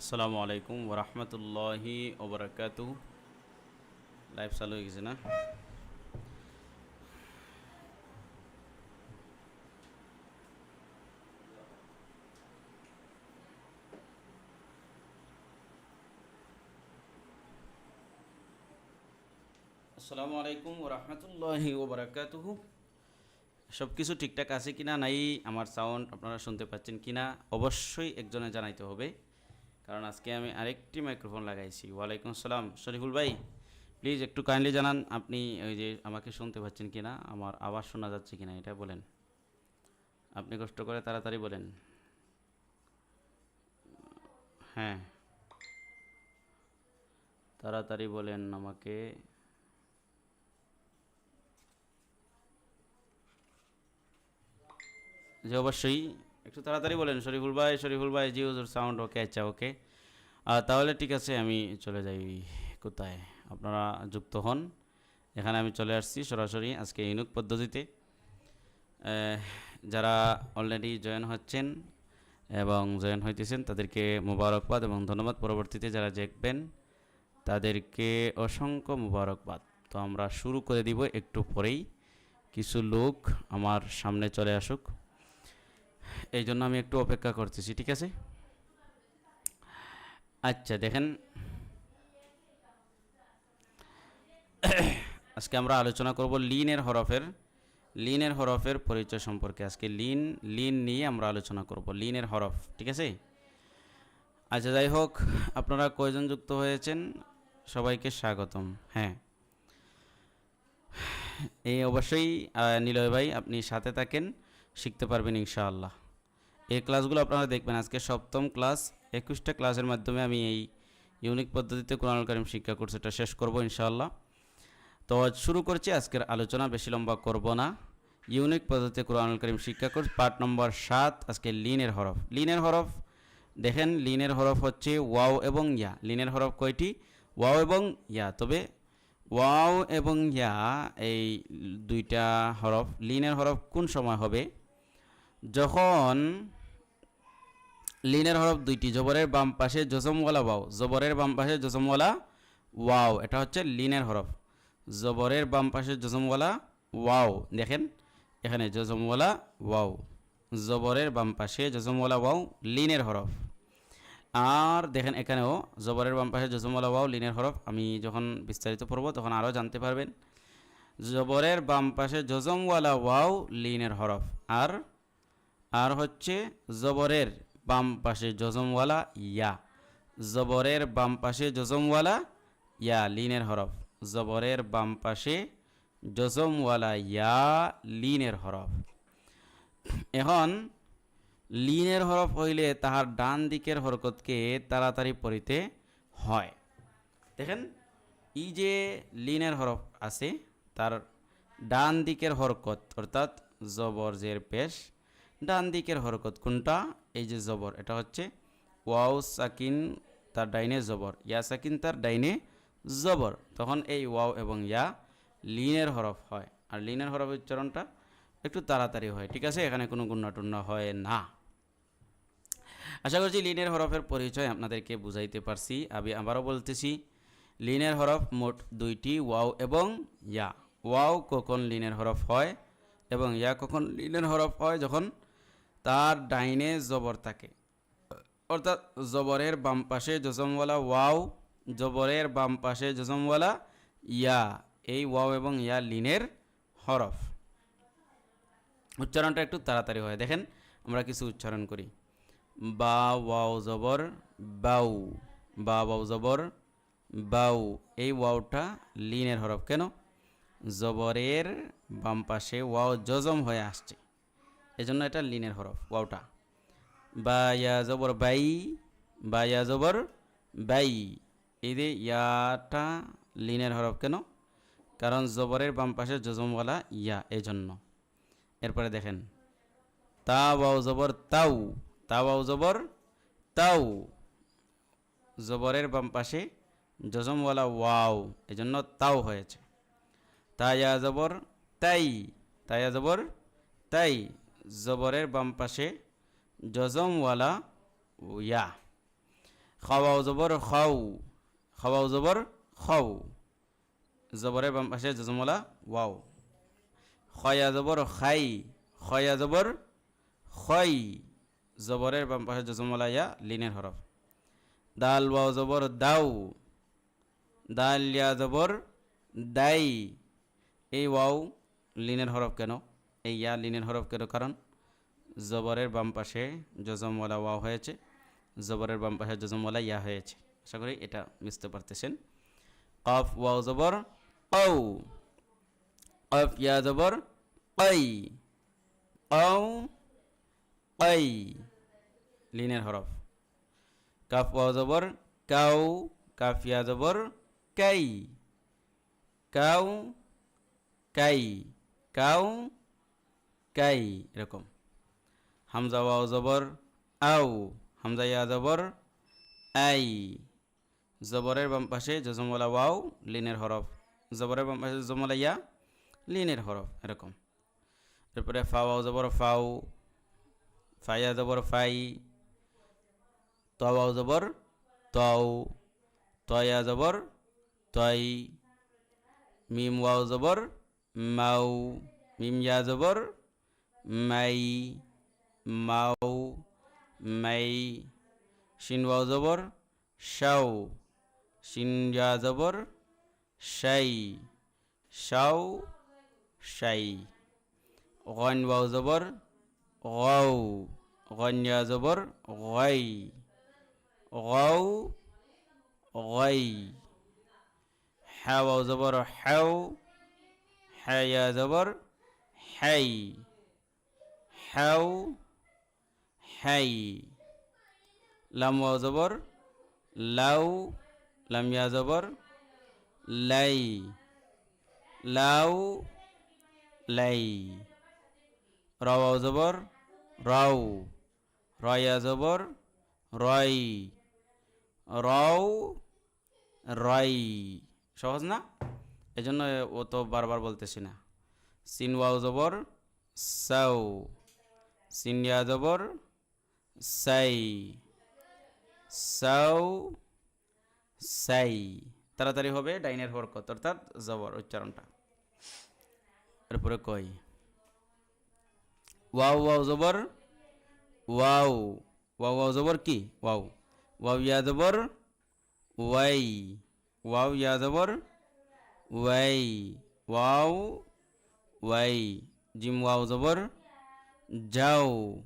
আসসালামু আলাইকুম ওরহমতুল্লাহি ওবরাকাতু লাইভ চালু হয়ে গেছে না? আসসালামু আলাইকুম ওরহমতুল্লাহি ওবরাকাতুহু। সব কিছু ঠিকঠাক আছে কিনা? নাই, আমার সাউন্ড আপনারা শুনতে পাচ্ছেন কিনা? অবশ্যই একজনে জানাইতে হবে। কারণ আজকে আমি আরেকটি মাইক্রোফোন লাগাইছি। ওয়ালাইকুম আসসালাম। শরীফুল ভাই প্লিজ একটু কাইন্ডলি জানান, আপনি ওই যে আমাকে শুনতে পাচ্ছেন কিনা? আমার আওয়াজ শোনা যাচ্ছে কিনা, এটা বলেন। আপনি কষ্ট করে তাড়াতাড়ি বলেন। হ্যাঁ। তাড়াতাড়ি বলেন আমাকে। যে অবশ্যই একটু তাড়াতাড়ি বলেন, শরীফুল ভাই শরীফুল ভাই জি হুজুর সাউন্ড ওকে আচ্ছা ওকে তাহলে ঠিক আছে, আমি চলে যাই কোথায়? আপনারা যুক্ত হন। এখানে আমি চলে আসছি সরাসরি আজকে ইনুক পদ্ধতিতে। যারা অলরেডি জয়েন হচ্ছেন এবং জয়েন হইতেছেন, তাদেরকে মুবারকবাদ এবং ধন্যবাদ। পরবর্তীতে যারা দেখবেন, তাদেরকে অসংখ্য মুবারকবাদ। তো আমরা শুরু করে দিব একটু পরেই। কিছু লোক আমার সামনে চলে আসুক। এই জন্য আমি একটু অপেক্ষা করতেছি, ঠিক আছে? আচ্ছা দেখেন। আজকে আমরা আলোচনা করব লিনের হরফের লিনের হরফের পরিচয় সম্পর্কে। আজকে লিন লিন নিয়ে আমরা আলোচনা করব, লিনের হরফ, ঠিক আছে? আচ্ছা যাই হোক, আপনারা কয়জন যুক্ত হয়েছেন? সবাইকে স্বাগতম হ্যাঁ। এই অবশ্যই নিলয় ভাই, আপনি সাথে থাকেন। শিখতে পারবেন ইনশাআল্লাহ। এই ক্লাসগুলো আপনারা দেখবেন। আজকে সপ্তম ক্লাস, একুশটা ক্লাসের মাধ্যমে আমি এই ইউনিক পদ্ধতিতে কোরআন কারিম শিক্ষা কোর্সটা শেষ করব ইনশাআল্লাহ। তো শুরু করছি। আজকের আলোচনা বেশি লম্বা করব না। ইউনিক পদ্ধতিতে কোরআন করিম শিক্ষা কোর্স পার্ট নম্বর সাত, আজকে লিনের হরফ। লিনের হরফ, দেখেন লিনের হরফ হচ্ছে ওয়াও এবং ইয়া। লিনের হরফ কয়টি? ওয়াও এবং ইয়া। তবে ওয়াও এবং ইয়া এই দুইটা হরফ, লিনের হরফ কোন সময় হবে? যখন লিনের হরফ দুইটি, জবরের বাম পাশে জজমওয়ালা ওয়াও, জবরের বাম পাশে জজমওয়ালা ওয়াও, এটা হচ্ছে লিনের হরফ। জবরের বাম পাশে জজমওয়ালা ওয়াও, দেখেন, এখানে জজমওয়ালা ওয়াও, জবরের বাম পাশে জজমওয়ালা ওয়াও, লিনের হরফ। আর দেখেন এখানেও জবরের বাম পাশে জজমওয়ালা ওয়াও, লিনের হরফ, আমি যখন বিস্তারিত পড়ব তখন আরও জানতে পারবেন। জবরের বাম পাশে জজমওয়ালা ওয়াও, লিনের হরফ। আর আর হচ্ছে জবরের বাম পাশে জজমওয়ালা ইয়া। জবরের বাম পাশে জজমওয়ালা ইয়া, লিনের হরফ। জবরের বাম পাশে জজমওয়ালা ইয়া, লিনের হরফ। এখন, লিনের হরফ হইলে তাহার ডান দিকের হরকতকে তাড়াতাড়ি পড়িতে হয়। দেখেন ই যে লিনের হরফ আছে, তার ডান দিকের হরকত, অর্থাৎ জবর জের পেশ ডান দিকের হরকত কোনটা? এই যে জবর, এটা হচ্ছে ওয়াও সাকিন তার ডাইনে জবর, ইয়া সাকিন তার ডাইনে জবর। তখন এই ওয়াও এবং ইয়া লিনের হরফ হয়। আর লিনের হরফ উচ্চারণটা একটু তাড়াতাড়ি হয়, ঠিক আছে? এখানে কোনো গুণাটুন্না হয় না। আশা করছি লিনের হরফের পরিচয় আপনাদেরকে বুঝাইতে পারছি। আমি আবারও বলতেছি, লিনের হরফ মোট দুইটি, ওয়াও এবং ইয়া। ওয়াও কখন লিনের হরফ হয় এবং ইয়া কখন লিনের হরফ হয়? যখন তার ডাইনে জবর থাকে। অর্থাৎ জবরের বাম পাশে জজমওয়ালা ওয়াও, জবরের বাম পাশে জজমওয়ালা ইয়া। এই ওয়াও এবং ইয়া লিনের হরফ। উচ্চারণটা একটু তাড়াতাড়ি হয়। দেখেন, আমরা কিছু উচ্চারণ করি। বা, ওয়াও, জবর, বাউ। বা ওয়াও জবর, বাউ। এই ওয়াওটা লিনের হরফ। কেন? জবরের বাম পাশে ওয়াও জজম হয়ে আসছে। এজন্য এটা লিনের হরফ ওয়াওটা বা ইয়া জবর বাই বা ইয়া জবর বাই। এই যে ইয়াটা লিনের হরফ কেন? কারণ জবরের বাম পাশে জজমওয়ালা ইয়া এই জন্য এরপরে দেখেন, তা, ওয়াও, জবর, তাও। তা, ওয়াও, জবর, তাও। জবরের বাম পাশে জজমওয়ালা ওয়াও এই জন্য তাও হয়েছে। তাইয়া জবর, তাই। তাইয়া জবর, তাই। জবরের বাম পাশে জজমওয়ালা ইয়া। খাওয়াও জবর খাও। খাওয়াও জবর খাও। জবরের বাম পাশে জজমলা ওয়াও। খয়া জবর খাই। খয়া জবর খয় জবরের বাম পাশে জজমলা ইয়া লিনের হরফ। দাল ওয়াও জবর দাও। দাল ইয়া জবর দাই। এই ওয়াও লিনের হরফ কেন? এই ইয়া লিনের হরফ কেন? কারণ জবরের বাম পাশে জজমওয়ালা ওয়া হয়েছে, জবরের বাম পাশে জজমওয়ালা ইয়া হয়েছে। আশা করি এটা বুঝতে পারতেছেন। কফ, ওয়াও, জবর ও কফ, ইয়া, জবর আই ও আই লিনের হরফ। কাফ, ওয়াও, জবর কাউ কাফ, ইয়া, জবর, কাই। কাউ কাই। কাউ কাই এরকম। হামজা ওয়াও জবর আউ হামজা ইয়া জবর, আই। জবরের বাম পাশে জজমওয়ালা ওয়াও, লিনের হরফ। জবরের বাম পাশে জজমওয়ালা ইয়া, লিনের হরফ, এরকম। এরপরে ফা ওয়াও জবর ফাউ ফাইয়া জবর, ফাই। ত ওয়াও জবর, তও। তয়া জবর, তই। মিম ওয়াও জবর মাউ মিম ইয়া জবর মাই মাউ মাই শিন ওয়াও জবর শাও ইয়া জবর শাই শাও শাই গন জবর গৌ গন ইয়া জবর গই গৌ গই হ্যাঁ ওয়াও জবর হ্যাও হ্যাঁ জবর হাই হ্যাও হাই, লাম জবর, লাউ, লাম ইয়া জবর, লাই, লাউ, লাই রাও জবর, রাও, রয়া জবর, রয়, রাও, রয়, সহজ না? এজন্য ও তো বারবার বলতেছি না। সিন ওয়াও জবর সাউ সিনিয়া জবর সাই সাউ সাই তাড়াতাড়ি হবে ডাইনের হরকত, অর্থাৎ জবর, উচ্চারণটা। এরপরে কই? ওয়াও ওয়াও জবর, ওয়াও। ওয়াও ওয়াও জবর কি? ওয়াও। ওয়াও, ইয়া ওয়াই। ওয়াও, ইয়া ওয়াই। ওয়াও, ওয়াই। জিম, ওয়াও জবর যাও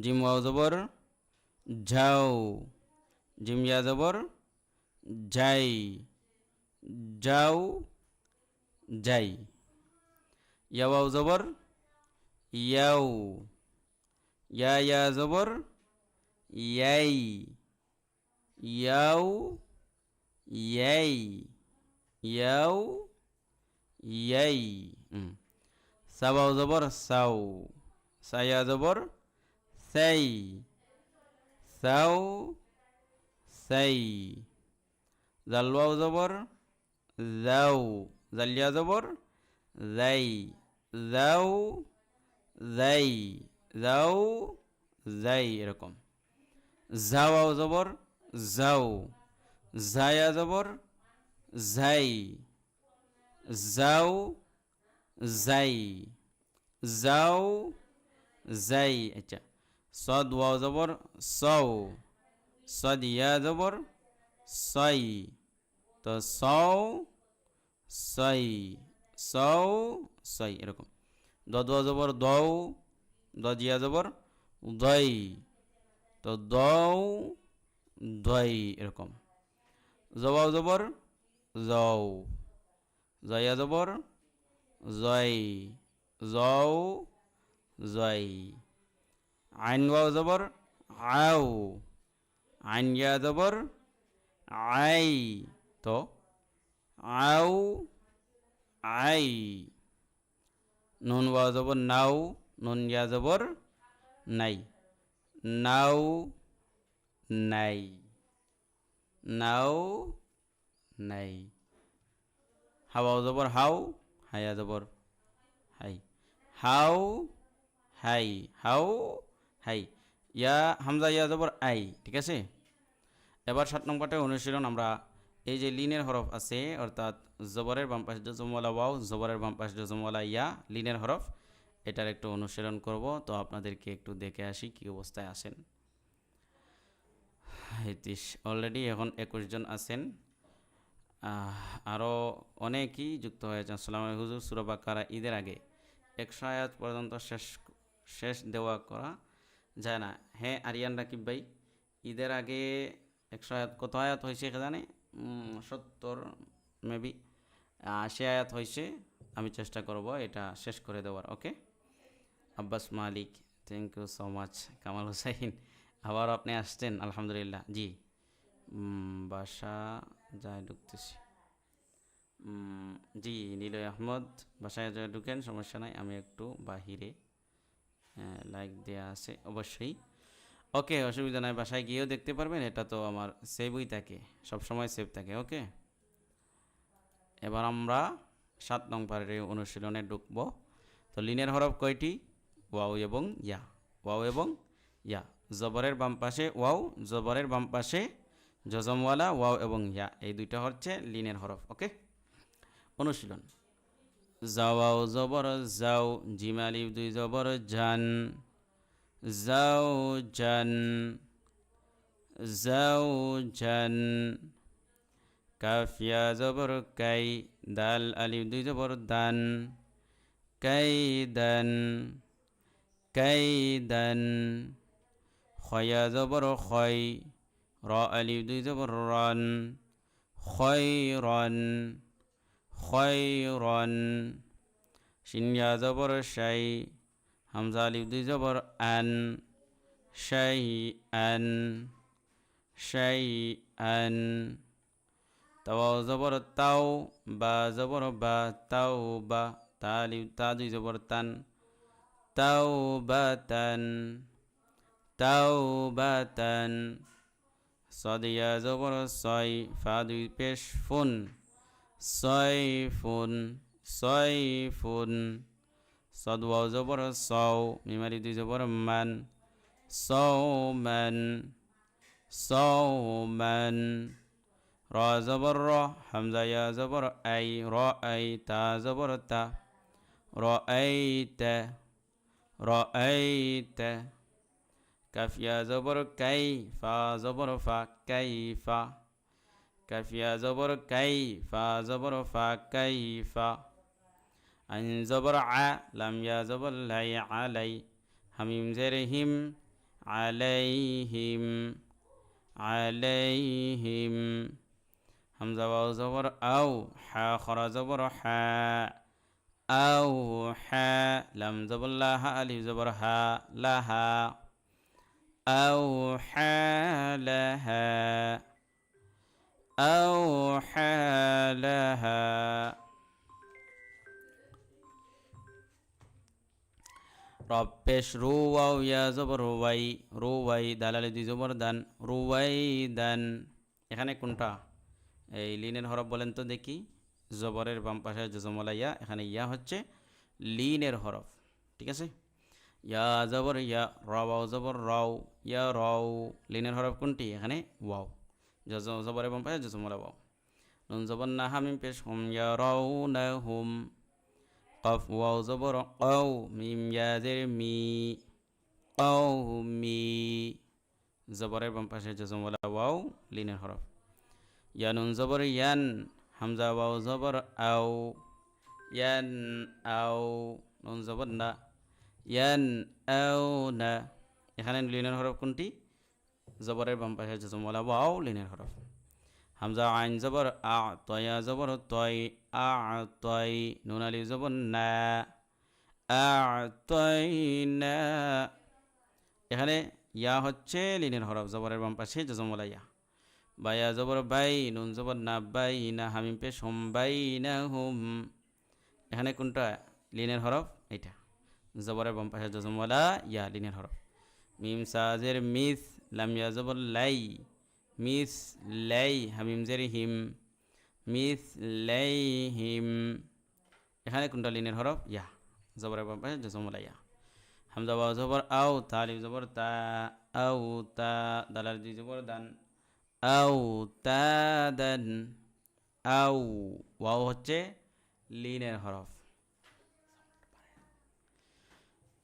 জিম ওয়াও জবর যাও জিম ইয়া জবর যাই যাও যাই ইয়া ওয়াও জবর ইয়াও ইয়া ইয়া জবর ইয়াই। ইয়াও ইয়াই। ইয়াও ইয়াই। সাবাও জবর সাউ। সায়া জবর সাই, সাউ সাই জালওয়াও জবর যাও জালিয়া জবর যাই যাও যাই যাও যাই, এরকম। যাওয়াও জবর যাও জায়া জবর যাই যাও যাই যাও যাই আচ্ছা সদ ওয়াও জবর সৌ সদ ইয়া জবর সই তো সৌ সই সৌ সই এরকম দদ ওয়া জবর দৌ দজিয়া জবর দই তো দৌ দই এরকম জবাও জবর জৌ জয়া জবর জয় জৌ জয়। আইন ওয়াও জবর আও। আইন ইয়া জবর আই। তো, আও, আই। নুন ওয়াও জবর নাও। নুন ইয়া জবর নাই। নাও নাই। নাও, নাই। হাওয়াও জবর হাও। হায়া জবর হাই। হাও হাই, হাও, হাই। ইয়া, হামজা, ইয়া, জবর, আই, ঠিক আছে? এবার সাত নম্বরটা অনুশীলন আমরা এই যে লিনের হরফ আছে, অর্থাৎ জবরের বাম পাশে জজমওয়ালা ওয়াও, জবরের বাম পাশে ইয়া, লিনের হরফ, এটার একটু অনুশীলন করব। তো আপনাদেরকে একটু দেখে আসি কী অবস্থায় আছেন। হিতিশ অলরেডি এখন একুশ জন আছেন। আরও অনেকেই যুক্ত হয়েছেন। সালাম হুজুর সুরবাকারা ঈদের আগে। একশো আয়াত পর্যন্ত শেষ শেষ দেওয়া করা যায় না। হ্যাঁ আরিয়ান রাকিব ভাই, ঈদের আগে একশো আয়াত, কত আয়াত হয়েছে জানে সত্তর মেবি আশি আয়াত হয়েছে, আমি চেষ্টা করব এটা শেষ করে দেওয়ার okay Abbas Malik thank you so much Kamal Hussain. আবার আপনি আসছেন, আলহামদুলিল্লাহ। জি। বাসা যায় ঢুকতেছি। জি, নীলয় আহমদ, বাসায় ঢুকেন, সমস্যা নাই, আমি একটু বাহিরে লাইক দেয়া আছে অবশ্যই। ওকে অসুবিধা নাই, বাসায় গিয়েও দেখতে পারবেন, এটা তো আমার সেভই থাকে, সবসময় সেভ থাকে ওকে এবার আমরা সাত নং অনুশীলনে ঢুকবো। তো লিনের হরফ কয়টি? ওয়াও এবং ইয়া, ওয়াও এবং ইয়া। জবরের বাম পাশে ওয়াও, জবরের বাম পাশে জজমওয়ালা ওয়াও এবং ইয়া, এই দুইটা হচ্ছে লিনের হরফ ওকে অনুশীলন। যাওয়াও জবর যাও জিমালি দুই জবর জান। যাও জান যাও জান। কাফিয়া জবর কাই, দাল আলিফ দুই জবর দান। কাই দান কাই দান। খয়া জবর খয়, র আলিফ দুই জবর রন। খয় রন। খয় রন শিনিয়া জবর শাই হামজা আলিফ দুই জবর আন শাই আন শাই আন। তাও জবর তাও বা জবর বা তাও বা তালি তা দুই জবর তান। তাও বা তান, তাও বা তান। সদিয়া জবর ছয়, ফা দুই পেশ ফুন। ছয় ফুন ছয় ফুন সদওয়া জবর সৌ মিমারি দুই জবর মান সৌ মান সৌ মান র জবর র হামজা ইয়া জবর আই র আই তা জবর তা র আই তে كفيا زبر كيف؟ زبر فا كيف؟ زبر ع لم يا زبر لي علي. هميم زرهم عليهم. عليهم. همزة واو زبر أو حا خرا زبر حا. أو حا. لم زبر لها ألف زبر ها لها. أو حا لها. أوحى لها রব্বেশ রু ওয়াও ইয়া জবর রুয়াই রুয়াই দালালি দুই জবর দান রুয়াই দান এখানে কোনটা এই লিনের হরফ বলেন তো দেখি জবরের বাম পাশে জজমলা ইয়া এখানে ইয়া হচ্ছে লিনের হরফ ঠিক আছে ইয়া জবর ইয়া রাও জবর রাও ইয়া রাও লিনের হরফ কোনটি এখানে ওয়াও জবর এবং পাশে জসমলা ওয়াও নুন জবর না হামিম পেশ হুম, ইয়া রাও না হুম। কফ ওয়াও জবর কাউ মিম, ইয়া জের মি। Cow me. জবরের বাম পাশে জসমলা ওয়াও, লিনের হরফ। ইয়া নুন জবর ইয়ান, হামজা ওয়াও জবর আও। ইয়ান আও, নুন জবর না। ইয়ান না। এখানে লিনের হরফ কোনটি? জবরের বাম পাশে জমলা ওয়াও লিনের হরফ। হামজা আইন জবর আ তয়া জবর তয়, আ তয়, নুন জবর না, আ তয় না। এখানে ইয়া হচ্ছে লিনের হরফ জবরের বাম পাশে জমলা ইয়া। বায়া জবর বাই, নুন জবর না বাই না, হামিম পেশ হুম বাই না হুম। এখানে কোনটা? লিনের হরফ এটা জবরের বাম পাশে জজমওয়ালা ইয়া, লিনের হরফ। মিম সাজের মিস লাম ইয়া জবর লাই মিস লাই হামিম জের হিম মিস লাই হিম এখানে কোনটা লিনের হরফ? ইয়া। পাশে জজমওয়ালা ইয়া হামজা বা জবর আও তালিব জবর তা, আও, তা, দালাল দুই জবর, দান। আউ তাদান আউ ওয়াও হচ্ছে লিনের হরফ।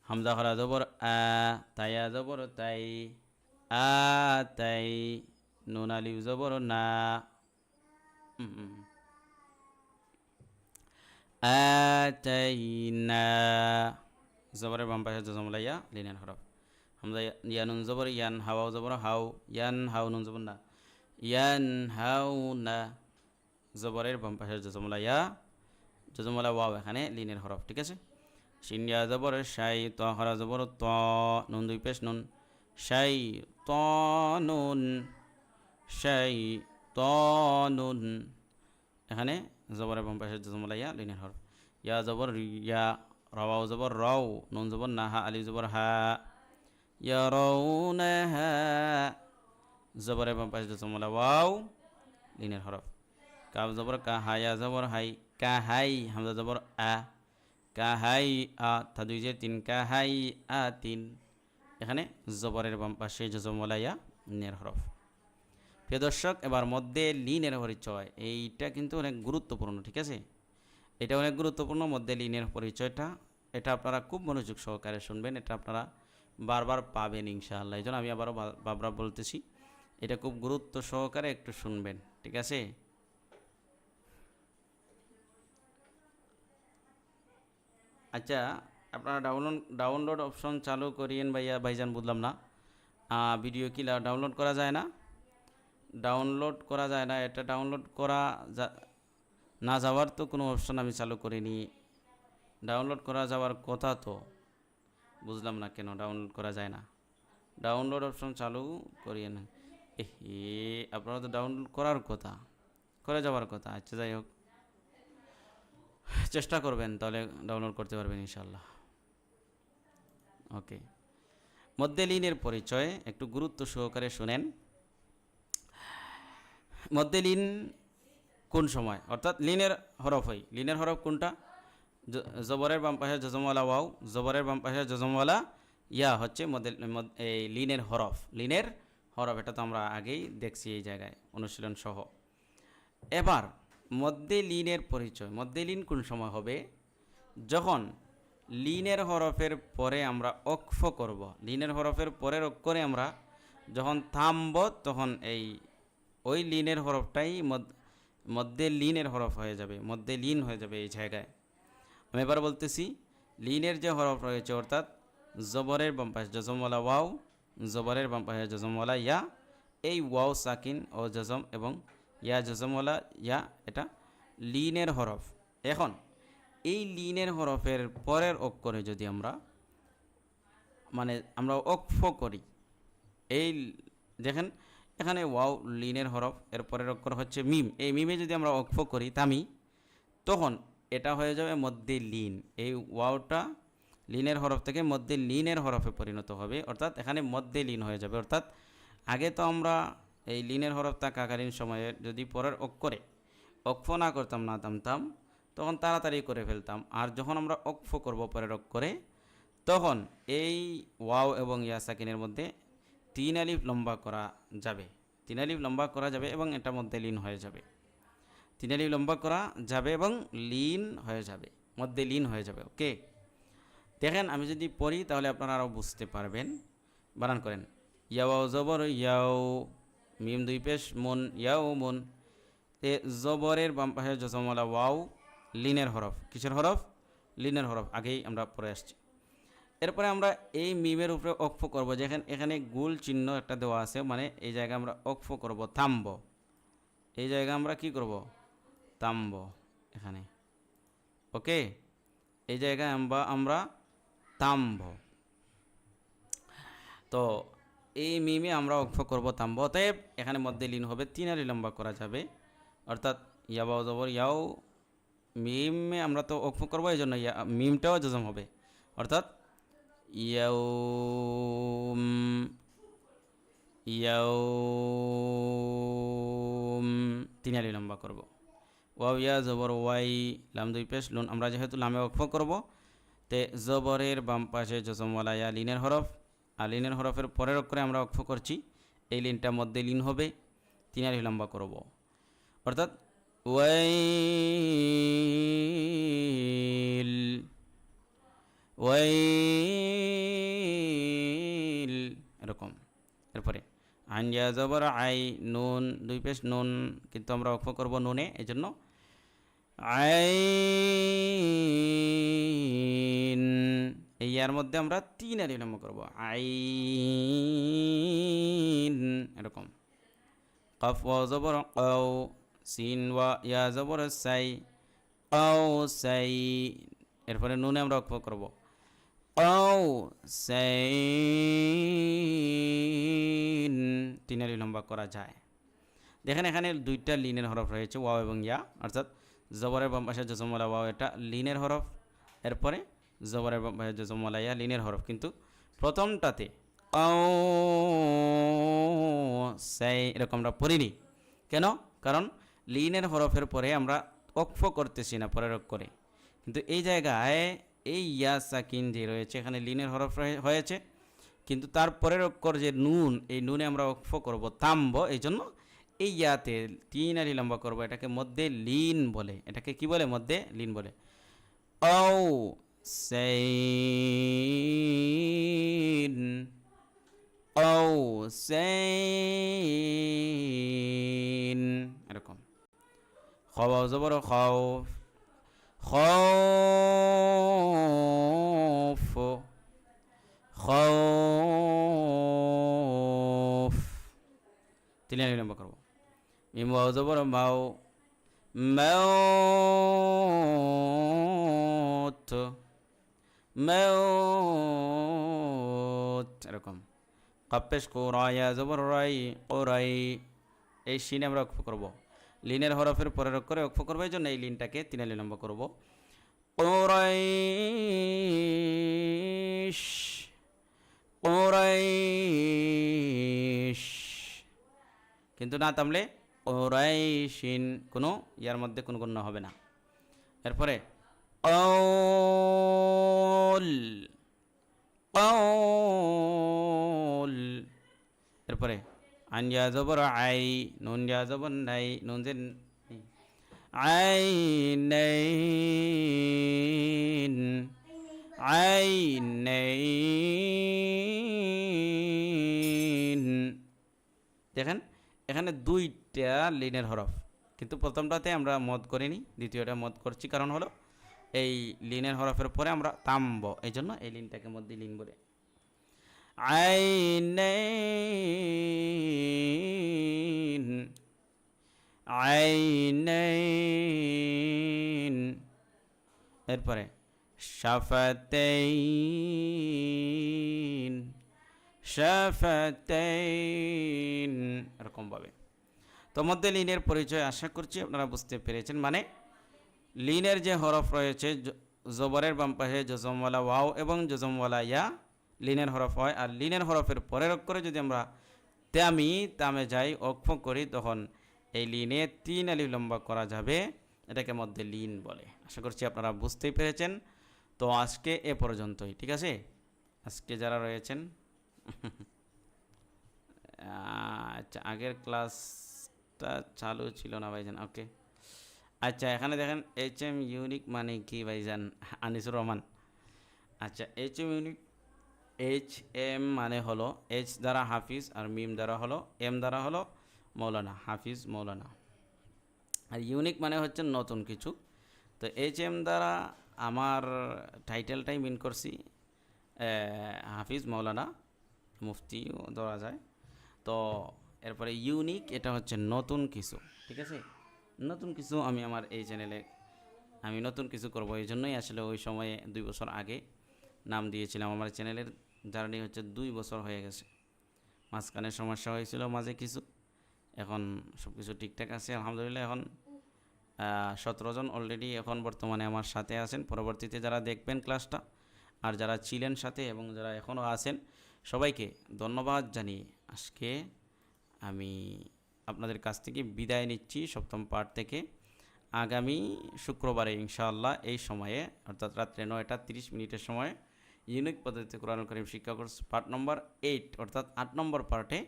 হামজা, খরা, জবর, আ তাইয়া জবর, তাই। আ তাই নুন আলিফ জবর না। জবরের বাম পাশে জজমলাইয়া লিনের হরফ। হামজা ইয়া নুন জবর, ইয়ান হাওয়াও জবর হাউ ইয়ান হাউ নুন জবর না। ইয়ান হাউ না। জবরের বাম পাশে জজমলাইয়া জজমলা ওয়াও এখানে লিনের হরফ, ঠিক আছে? সিনিয়া জবর, শাই ত, হরা জবর, ত, নুন দুই পেশ, নুন। শাই ত নুন শাই ত নুন এখানে জবরের বাম পাশে জজমলাইয়া লিনের হরফ। ইয়া জবর ইয়া, রাওয়াও জবর রাও, নুন জবর না, হা আলি জবর হা। ইয়া রাও না, হা। জবরের বাম পাশে জজমলা ওয়াও, লিনের হরফ। কাব জবর কা হায়া জবর হাই, কা, হাই, হামজা জবর আ। কা, হাই, আ যে তিন, কা, হাই, আ, তিন। এখানে জবরের বাম পাশে জজমলাইয়া নের হরফ। প্রিয় দর্শক, এবার মধ্যে লিনের পরিচয়। এইটা কিন্তু অনেক গুরুত্বপূর্ণ, ঠিক আছে? এটা অনেক গুরুত্বপূর্ণ, মধ্যে লিনের পরিচয়টা। এটা আপনারা খুব মনোযোগ সহকারে শুনবেন, এটা আপনারা বারবার পাবেন ইনশাআল্লাহ। এই জন্য আমি আবারও বা- বারবার বলতেছি, এটা খুব গুরুত্ব সহকারে একটু শুনবেন, ঠিক আছে? আচ্ছা আপনারা ডাউনলোড ডাউনলোড অপশন চালু করিয়েন ভাইয়া, ভাইজান বুঝলাম না। ভিডিও কি ডাউনলোড করা যায় না? ডাউনলোড করা যায় না, এটা ডাউনলোড করা না যাওয়ার তো কোনো অপশন আমি চালু করিনি। ডাউনলোড করা যাওয়ার কথা তো, বুঝলাম না কেন ডাউনলোড করা যায় না। ডাউনলোড অপশন চালু করিয়ে না এ, আপনারা তো ডাউনলোড করার কথা, করে যাওয়ার কথা আচ্ছা যাই হোক। চেষ্টা করবেন, তাহলে ডাউনলোড করতে পারবেন ইনশাল্লাহ ওকে মধ্যে লিনের পরিচয় একটু গুরুত্ব সহকারে শুনেন। মদ্দেলিন কোন সময়? অর্থাৎ লিনের হরফ হয়। লিনের হরফ কোনটা? জবরের বাম পাশে জজমওয়ালা ওয়াও, জবরের বাম পাশে জজমওয়ালা ইয়া হচ্ছে এই লিনের হরফ। লিনের হরফ, এটা তো আমরা আগেই দেখছি এই জায়গায়, অনুশীলন সহ। এবার মধ্যে লিনের পরিচয় মধ্যে লিন কোন সময় হবে? যখন লিনের হরফের পরে আমরা অক্ষ করব। লিনের হরফের পরের অক্ষরে আমরা যখন থামব, তখন এই, ওই লিনের হরফটাই মধ্যে লিনের হরফ হয়ে যাবে, মধ্যে লিন হয়ে যাবে এই জায়গায়। আমি এবার বলতেছি, লিনের যে হরফ রয়েছে, অর্থাৎ জবরের বাম্পাস জজমওয়ালা ওয়াও, জবরের বাম পাশে জজমওয়ালা ইয়া, এই ওয়াও সাকিন ও জজম এবং ইয়া জজমওয়ালা ইয়া, এটা লিনের হরফ। এখন এই লিনের হরফের পরের অক্ষরে যদি আমরা মানে আমরা অক্ফ করি, এই দেখেন, এখানে ওয়াও লিনের হরফ, এর পরের অক্ষর হচ্ছে মিম। এই মিমে যদি আমরা অক্ফ করি, তামি, তখন এটা হয়ে যাবে মধ্যে লিন। এই ওয়াওটা লিনের হরফ থেকে মধ্যে লিনের হরফে পরিণত হবে, অর্থাৎ এখানে মধ্যে লিন হয়ে যাবে। অর্থাৎ আগে তো আমরা এই লিনের হরফ থাকাকালীন সময়ে যদি পরের অক্ষরে অক্ষ না করতাম, না থামতাম তখন তাড়াতাড়ি করে ফেলতাম। আর যখন আমরা অক্ফ করব পরের করে, তখন এই ওয়াও এবং ইয়াসাকিনের মধ্যে তিন আলিফ লম্বা করা যাবে। তিন আলিফ লম্বা করা যাবে এবং এটার মধ্যে লিন হয়ে যাবে। তিন আলিফ লম্বা করা যাবে এবং লিন হয়ে যাবে, মধ্যে লিন হয়ে যাবে, ওকে? দেখেন, আমি যদি পড়ি তাহলে আপনারা আরও বুঝতে পারবেন। বানান করেন, ইয়াও জবর ইয়াও, মিম দুই পেশ মন, ইয়াও মন। এ জবরের বাম জসমলা ওয়াও লিনের হরফ। কিসের হরফ? লিনের হরফ। আগেই আমরা পড়ে আসছি। এরপরে আমরা এই মিমের উপরে অক্ফ করব, যেখানে এখানে গুল চিহ্ন একটা দেওয়া আছে মানে এই জায়গায় আমরা অক্ফ করব, থামব। এই জায়গা আমরা কি করব? থামব, এখানে। ওকে? এই জায়গায় আমরা আমরা থামব। তো এই মিমে আমরা অক্ষ করব থামব। অতএব এখানে মধ্যে লিন হবে, তিন আলি লম্বা করা যাবে। অর্থাৎ ইয়াবাও জবর, ইয়াও মিমে আমরা তো অক্ষ করব এই জন্য ইয়া মিমটাও জজম হবে। অর্থাৎ, ইয়াউম ইয়াউম, তিন আলি লম্বা করব। ওয়াও, ইয়া, জবর, ওয়াই, লাম, দুই, পেশ, লুন, আমরা যেহেতু লামে অক্ষ করব, তে জবরের বাম পাশে জসমওয়ালা ইয়া, লিনের হরফ। আর লিনের হরফের পরের অক্ষরে আমরা অক্ষ করছি, এই লিনটা মধ্যে লিন হবে, তিন আলিফ লম্বা করব। অর্থাৎ ওয়াইল ওয়াইল এরকম। এরপরে আঞ্জা জবর আই নুন, দুই পেশ নুন, কিন্তু আমরা অক্ষ করব নুনে এই জন্য আইন। এই ইয়ার মধ্যে আমরা তিন আর লম্ব করব। আইন। এরকম। কফ জবর সিন ওয়া, ইয়া, জবর, সাই কাউ সাই, এরপরে নুনে আমরা অক্ষ করব। কাউ সাইন তিন আলি লম্বা করা যায়। দেখেন এখানে দুইটা লিনের হরফ রয়েছে, ওয়াও এবং ইয়া। অর্থাৎ জবরের বাম পাশে জসমওয়ালা ওয়াও, এটা লিনের হরফ। এরপরে জবরের বাম পাশে জসমওয়ালা ইয়া, লিনের হরফ। কিন্তু প্রথমটাতে ও সাই, এরকম আমরা পড়িনি। কেন? কারণ লিনের হরফের পরে আমরা অক্ফ করতেছি না পরের করে। কিন্তু এই জায়গায় এই ইয়া সাকিন যে রয়েছে, এখানে লিনের হরফ হয়েছে। কিন্তু তার পরের অক্ষর যে নুন, এই নুনে আমরা অক্ফ করব থামব এই জন্য এই ইয়াতে তিন আলি লম্বা করব, এটাকে মধ্যে লিন বলে। এটাকে কি বলে? মধ্যে লিন বলে। ও সেইন ও সেইন। খাওয়া জবর খাও خوف خوف তিন আলি লম্বা করবো মিম ওয়াও জবর মাও মাউত মাউত এরকম কাপ্পেশ কোরাইয়া জবর রাই কোরাই এই সিনে আমরা অক্ষ করব লিনের হরফের পরের অক্ষরে অক্ষ করব এই জন্য এই লিনটাকে তিনে লম্ব করব। কিন্তু না তামলে ওরাইশিন কোনো ইয়ার মধ্যে কোনো গণ্য হবে না। এরপরে অল অল। এরপরে আনজা আই নুন নাই নুন যে আই নেইন আই নেইন দেখেন, এখানে দুইটা লিনের হরফ। কিন্তু প্রথমটাতে আমরা মদ করিনি, দ্বিতীয়টা মদ করছি। কারণ হলো, এই লিনের হরফের পরে আমরা তাম্ব, এই জন্য এই লিনটাকে মধ্যে লিন বলে আইনাইন আইনাইন এরপরে শাফাতাইন শাফাতাইন এরকমভাবে তো মধ্যে লিনের পরিচয় আশা করছি আপনারা বুঝতে পেরেছেন। মানে লিনের যে হরফ রয়েছে জবরের বাম পাশে জজমওয়ালা ওয়াও এবং জজমওয়ালা ইয়া লিনের হরফ হয়। আর লিনের হরফের পরের অক্ষরে যদি আমরা তামি তামে যাই, অক্ষ করি, তখন এই লিনে তিন আলি লম্বা করা যাবে। এটাকে মধ্যে লিন বলে। আশা করছি আপনারা বুঝতেই পেরেছেন। তো আজকে এ পর্যন্তই, ঠিক আছে? আজকে যারা রয়েছেন আচ্ছা আগের ক্লাসটা চালু ছিল না ভাইজান, ওকে। আচ্ছা এখানে দেখেন এইচ এম ইউনিক মানে কি ভাইজান? আনিসুর রহমান। আচ্ছা H M unique H M মানে হলো এইচ দ্বারা হাফিজ আর মিম দ্বারা হলো এম দ্বারা হলো মৌলানা, হাফিজ মৌলানা। আর ইউনিক মানে হচ্ছে নতুন কিছু। তো এইচ এম দ্বারা আমার টাইটেলটাই মিন করছি হাফিজ মৌলানা, মুফতিও ধরা যায়। তো এরপরে ইউনিক এটা হচ্ছে নতুন কিছু, ঠিক আছে? নতুন কিছু আমি আমার এই চ্যানেলে আমি নতুন কিছু করব, এই জন্যই আসলে ওই সময়ে দুই বছর আগে নাম দিয়েছিলাম আমার চ্যানেলের জার্নি হচ্ছে দুই বছর হয়ে গেছে। মাঝখানে সমস্যা হয়েছিল মাঝে কিছু। এখন সব কিছু ঠিকঠাক আছে, আলহামদুলিল্লাহ। এখন সতেরো জন অলরেডি এখন বর্তমানে আমার সাথে আছেন। পরবর্তীতে যারা দেখবেন ক্লাসটা আর যারা ছিলেন সাথে এবং যারা এখনও আছেন, সবাইকে ধন্যবাদ জানিয়ে আজকে আমি আপনাদের কাছ থেকে বিদায় নিচ্ছি সপ্তম পাঠ থেকে। আগামী শুক্রবারে ইনশাআল্লাহ এই সময়ে, অর্থাৎ রাত্রে নয়টা তিরিশ মিনিটের সময় ইউনিক পদ্ধতিতে কোরআন করিম শিক্ষা কোর্স পার্ট নম্বর এইট অর্থাৎ আট নম্বর পার্টে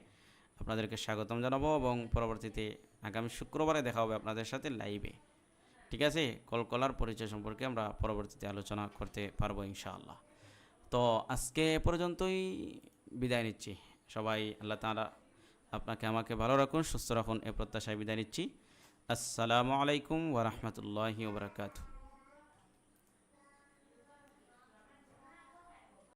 আপনাদেরকে স্বাগতম জানাব এবং পরবর্তীতে আগামী শুক্রবারে দেখা হবে আপনাদের সাথে লাইভে ঠিক আছে? কলকলার পরিচয় সম্পর্কে আমরা পরবর্তীতে আলোচনা করতে পারব ইনশাআল্লাহ। তো আজকে পর্যন্তই বিদায় নিচ্ছি। সবাই আল্লাহ তাঁরা আপনাকে আমাকে ভালো রাখুন, সুস্থ রাখুন, এ প্রত্যাশায় বিদায় নিচ্ছি। আসসালামু আলাইকুম ওরহমতুল্লাহি ওবরাকাতু